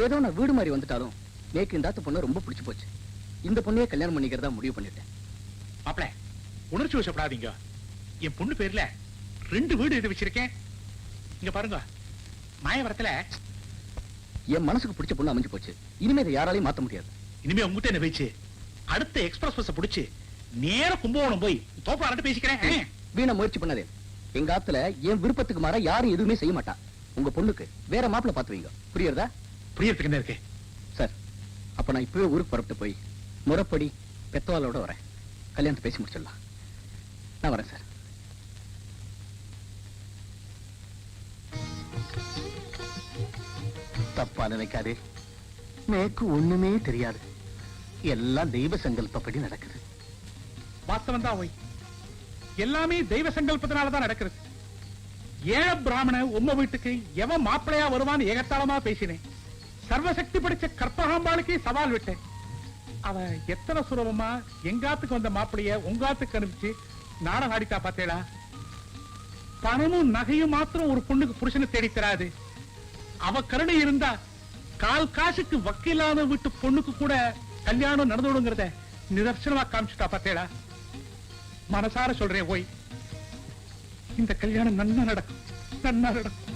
ஏதோ நான் வீடு மாதிரி வந்துட்டாலும் நேக்கு இந்த ஆத்து பொண்ணு ரொம்ப பிடிச்சு போச்சு. இந்த பொண்ணையே கல்யாணம் பண்ணிக்கிறதா முடிவு பண்ணிட்டேன். மாப்பிள உணர்ச்சி வசப்படாதீங்க. என் பொண்ணு பேர்ல ரெண்டு வீடு எழுதி வச்சிருக்கேன். இங்க பாருங்க மாயவரத்துல என் மனசுக்கு பிடிச்ச பொண்ணு அமைஞ்சு போச்சு. இனிமே இதை யாராலையும் மாத்த முடியாது. இனிமே உங்ககிட்ட என்ன வச்சு அடுத்த எக்ஸ்பிரஸ் பஸ் பிடிச்சு நேர கும்பகோணம் போய் தோப்பாரட்டு பேசிக்கிறேன்? வீணா முயற்சி பண்ணாதே. எங்க ஆத்துல என் விருப்பத்துக்கு மாற யாரும் எதுவுமே செய்ய மாட்டா. உங்க பொண்ணுக்கு வேற மாப்பிள்ள பாத்து வைங்க புரியுறதா? புரியறதுக்கு என்ன இருக்கு? சார் அப்ப நான் இப்பவே ஊருக்கு புறப்பட்டு போய் முறைப்படி பெத்தவாளோட வரேன். கல்யாணத்தை பேசி முடிச்சிடலாம். நான் வரேன் சார். தப்பா நினைக்காதே. எனக்கு ஒண்ணுமே தெரியாது. எல்லாம் தெய்வ சங்கல்பப்படி நடக்குது. வாஸ்தவம் தான் ஒய் எல்லாமே தெய்வ சங்கல்பத்தினால தான் நடக்கிறது ஏழ பிராமண உம்ம வீட்டுக்கு எவன் மாப்பிளையா வருவான்னு ஏகத்தாளமா பேசினேன். சர்வசக்தி படிச்ச கற்பகாம்பாளுக்கே சவால் விட்டேன். அவ எத்தனை சுலபமா எங்காத்துக்கு வந்த மாப்பிளைய உங்காத்துக்கு அனுப்பிச்சு நாடகம் ஆடித்தா பார்த்தேடா. பணமும் நகையும் மாத்திரம் ஒரு பொண்ணுக்கு புருஷனை தேடி தராது. அவ கருணை இருந்தா கால் காசுக்கு வக்கீலான வீட்டு பொண்ணுக்கு கூட கல்யாணம் நடந்துடுங்கிறத நிதர்சனமா காமிச்சுட்டா பார்த்தேடா. மனசார சொல்றேன் ஓய். இந்த கல்யாணம் நன்னா நடக்கும் நன்னா நடக்கும்.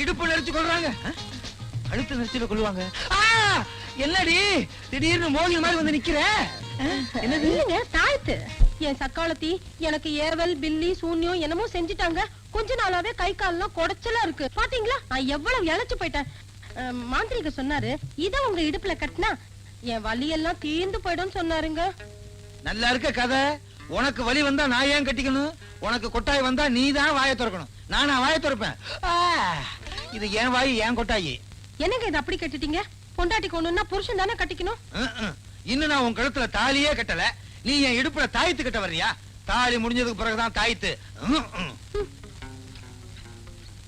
இடுப்பு நெரிச்சு கொள்றாங்க. ஆ? கழுத்து நெரிச்சுல கொள்ளுவாங்க. ஆ! என்னடி? திடீர்னு மோகி மாதிரி வந்து நிக்கிற? என்னது? தாழ்த்து. என் சக்காலத்தி எனக்கு ஏவல் பில்லி சூன்யம் என்னமோ செஞ்சுட்டாங்க. கொஞ்ச நாளாவே கை கால்லாம் குடைச்சலா இருக்கு. பாத்தீங்களா? நான் எவ்வளவு இழைச்சு போயிட்டேன். மாந்திரிக சொன்னாரு இத உங்க இடுப்புல கட்டினா என் வலி எல்லாம் தீர்ந்து போயிடும் சொன்னாருங்க. நல்லா இருக்க கதை. உனக்கு வலி வந்தா நான் ஏன் கட்டிக்கணும்? உனக்கு கொட்டாய் வந்தா நீ தான் வாயை திறக்கணும். நானா வாயை திறப்பேன்! இது என் வாய் என் கொட்டாயி. என்னங்க இது அப்படி கட்டிட்டீங்க? பொண்டாட்டி கொண்டுன்னா புருஷன் தானே கட்டிக்கணும். இன்னும் நான் உன் கழுத்துல தாலியே கட்டல. நீ என் இடுப்புல தாயத்து கட்ட வர்றியா? தாலி முடிஞ்சதுக்கு பிறகுதான் தாயத்து.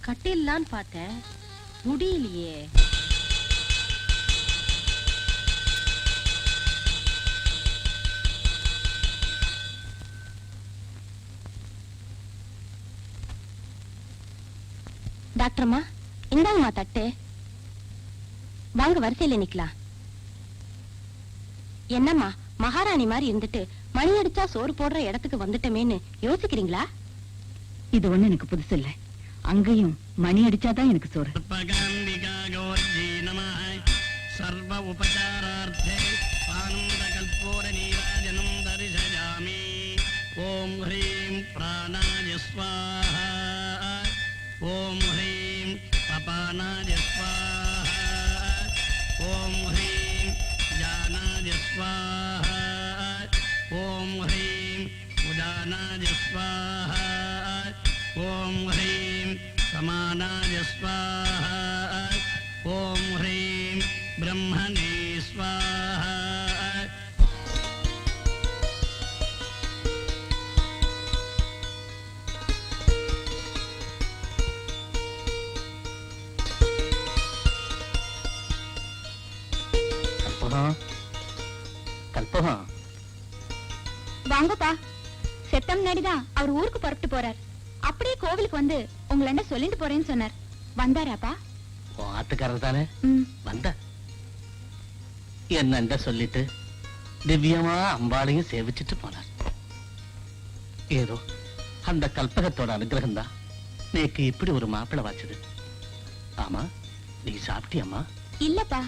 கட்டிடலான்னு பார்த்தேன். முடியலையே. டாக்டர் அம்மா இந்தாங்கம்மா தட்டு. வாங்க வரிசையில நிக்கலாம். என்னம்மா மகாராணி மாதிரி இருந்துட்டு மணி அடிச்சா சோறு போடுற இடத்துக்கு வந்துட்டமேன்னு யோசிக்கிறீங்களா? இது ஒண்ணு எனக்கு புதுசு இல்ல. அங்கேயும் மணி அடிச்சாதான் எனக்கு சோறு. சர்வ உபச்ச జానాయ స్వాహ ఓం హ్రీం జానాయ స్వాహ ఓం హ్రీం ఉదానాయ స్వాహ ఓం హ్రీం సమానాయ స్వాహ ఓం హ్రీం బ్రహ్మణే స్వాహ கல்பகம் வாங்கப்பா. செத்த முன்னாடிதான் அவர் ஊருக்கு புறப்பட்டு போறார். அப்படியே கோவிலுக்கு வந்து உங்களை சொல்லிட்டு போறேன்னு சொன்னார். வந்தாராப்பா? ஆத்துக்காரர் தானே? வந்த. என்னண்ட சொல்லிட்டு? திவ்யமா அம்பாளையும் சேவிச்சிட்டு போனார். ஏதோ அந்த கல்பகத்தோட அனுகிரகம் தான் நேக்கு இப்படி ஒரு மாப்பிளை வாச்சது ஆமா நீ சாப்பிட்டியம்மா? இல்லப்பா.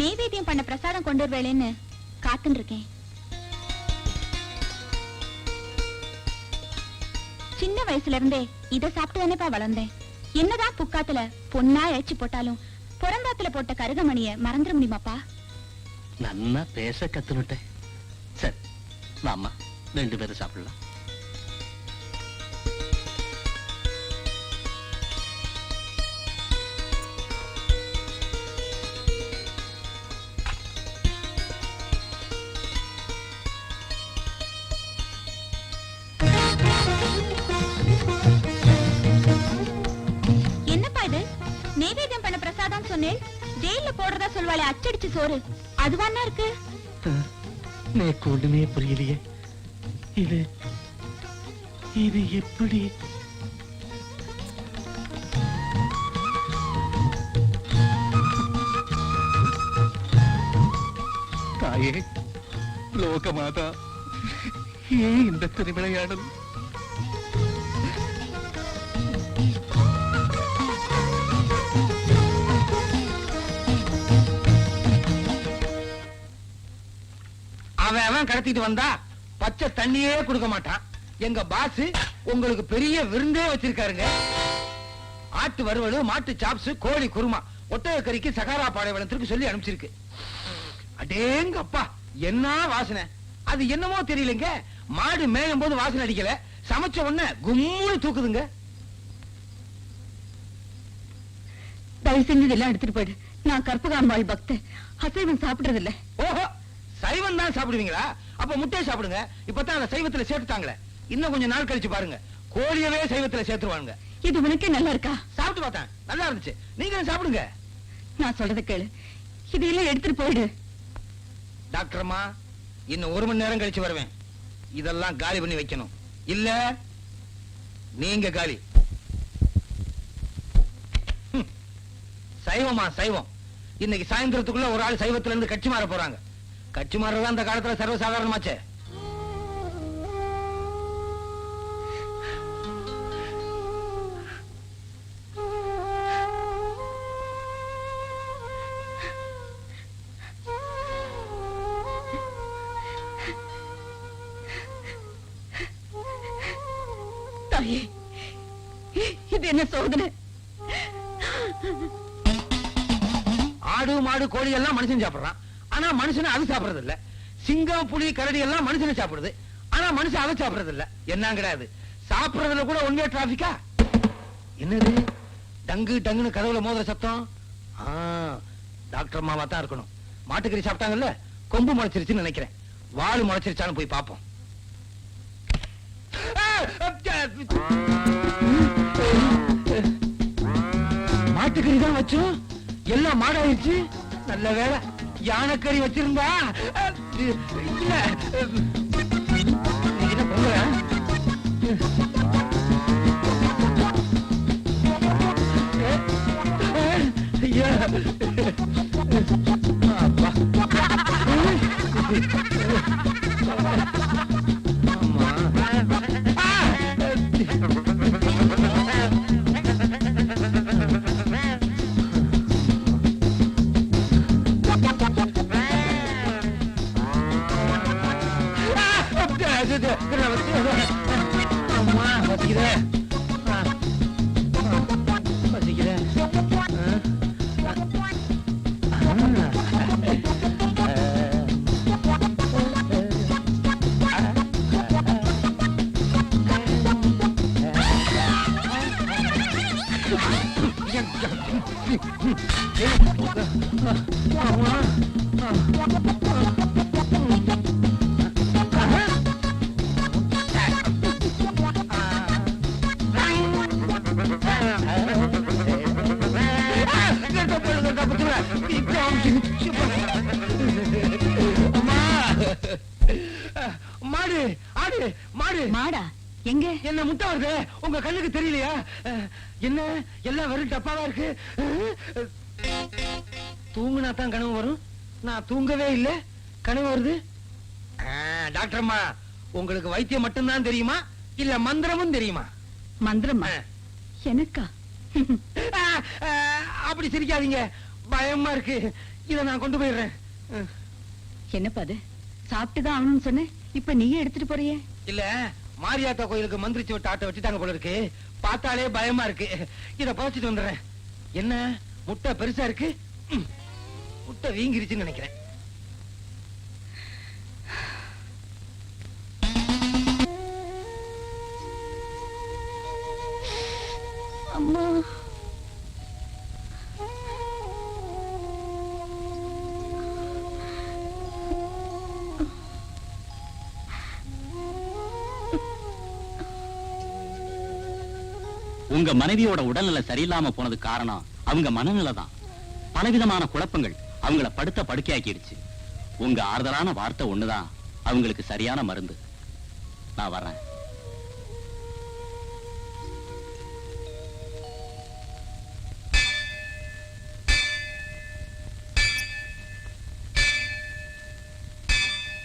நெய்வேத்தியம் பண்ண பிரசாதம் கொண்டு வருவேளேன்னு காத்துன்னு இருக்கேன் சின்ன வயசுல இருந்தே இத சாப்பிட்டு தானேப்பா வளர்ந்தேன். என்னதான் புக்காத்துல பொண்ணா இழைச்சு போட்டாலும் புறந்தாத்துல போட்ட கருகமணிய மறந்துட முடியுமாப்பா? நன்னா பேச கத்துனுட்டேன். சரி வாமா ரெண்டு பேரும் சாப்பிடலாம். ஜெயில போடுறதா சொல்வாளே அச்சடிச்சு சோறு. அதுவானா இருக்கு? எனக்கு ஒண்ணுமே புரியலையே. இது இது எப்படி? தாயே லோகமாதா ஏன் இந்த திருவிளையாடல்? அவன் அவன் கடத்திட்டு வந்தா பச்சை தண்ணியே கொடுக்க மாட்டான். எங்க பாஸ் உங்களுக்கு பெரிய விருந்தே வச்சிருக்காருங்க. ஆட்டு வறுவல் மாட்டு சாப்ஸ் கோழி குருமா ஒட்டக கறிக்கு சகாரா பாலைவனத்திற்கு சொல்லி அனுப்பிச்சிருக்கு. அடேங்க அப்பா என்ன வாசனை? அது என்னமோ தெரியலங்க. மாடு மேயும் போது வாசனை அடிக்கல. சமைச்ச உடனே கும்முனு தூக்குதுங்க. தயவு செஞ்சு இதெல்லாம் எடுத்துட்டு போயிடு. நான் கற்பகாம்பாள் பக்த அசைவம் சாப்பிடுறது இல்ல ஓஹோ சைவம் தான் சாப்பிடுவீங்களா? அப்ப முட்டையை சாப்பிடுங்க. இப்பதான் அதை சைவத்துல சேர்த்துட்டாங்களே. இன்னும் கொஞ்சம் நாள் கழிச்சு பாருங்க. கோழியவே சைவத்துல சேர்த்துருவாங்க இது உனக்கே நல்லா இருக்கா? சாப்பிட்டு பார்த்தேன். நல்லா இருந்துச்சு. நீங்களும் சாப்பிடுங்க? நான் சொல்றத கேளு. இதையெல்லாம் எடுத்துட்டு போயிடு. டாக்டர் அம்மா இன்னும் ஒரு மணி நேரம் கழிச்சு வருவேன். இதெல்லாம் காலி பண்ணி வைக்கணும். இல்ல நீங்க காலி. சைவமா சைவம். இன்னைக்கு சாயந்தரத்துக்குள்ள ஒரு ஆள் சைவத்துல இருந்து கட்சி மாற போறாங்க. கட்சி மாறதான் அந்த காலத்துல சர்வசாதாரணமாச்சே. தாயே இது என்ன சோதனை? ஆடு மாடு கோழி எல்லாம் மனுஷன் சாப்பிடுறான். ஆனா மனுஷன் அது சாப்பிடுறது இல்ல சிங்கம் புலி கரடி எல்லாம் மனுஷனை சாப்பிடுது. ஆனா மனுஷன் அதை சாப்பிடுறது இல்ல என்ன கிடையாது. சாப்பிடுறதுல கூட ஒன்வே டிராபிக்கா என்னது? டங்கு டங்குன்னு கதவுல மோதிர சத்தம்? டாக்டர் மாமா தான் இருக்கணும். மாட்டுக்கறி சாப்பிட்டாங்கல்ல? கொம்பு முளைச்சிருச்சுன்னு நினைக்கிறேன். வாழ் முளைச்சிருச்சான்னு போய் பார்ப்போம். மாட்டுக்கறி தான் வச்சோம். எல்லாம் மாடாயிருச்சு. நல்ல வேலை யானைக்கறி வச்சிருந்தா இல்ல என்ன பொங்கலா? ஐயா. என்ன முட்டை வருது? உங்க கண்ணுக்கு தெரியலையா? என்ன? எல்லாம் வெறும் டப்பாவா இருக்கு? தூங்குனா தான் கனவு வரும். நான் தூங்கவே இல்ல. கனவு வருது. டாக்டர் அம்மா உங்களுக்கு வைத்தியம் மட்டும்தான் தெரியுமா? இல்ல மந்திரமும் தெரியுமா? மந்திரமா. எனக்கா? அப்படி சிரிக்காதீங்க. பயமா இருக்கு. இத நான் கொண்டு போயிடுறேன். என்னப்பா அது? சாப்பிட்டுதான் ஆகணும்னு சொன்னேன். இப்ப நீயே எடுத்துட்டு போறியே? இல்ல. மாரியாத்தா கோயிலுக்கு மந்திரிச்சு விட்டு ஆட்டை வச்சுட்டாங்க போல இருக்கு. பார்த்தாலே பயமா இருக்கு. இத புதைச்சிட்டு வந்துடுறேன். என்ன? முட்டை பெருசா இருக்கு? முட்டை வீங்கிருச்சுன்னு நினைக்கிறேன். உங்க மனைவியோட உடல்நிலை சரியில்லாம போனது காரணம் அவங்க மனநிலை தான் பலவிதமான குழப்பங்கள் அவங்கள படுத்த படுக்கையாக்கிடுச்சு. உங்க ஆறுதலான வார்த்தை ஒண்ணுதான். அவங்களுக்கு சரியான மருந்து. நான் வர்றேன்.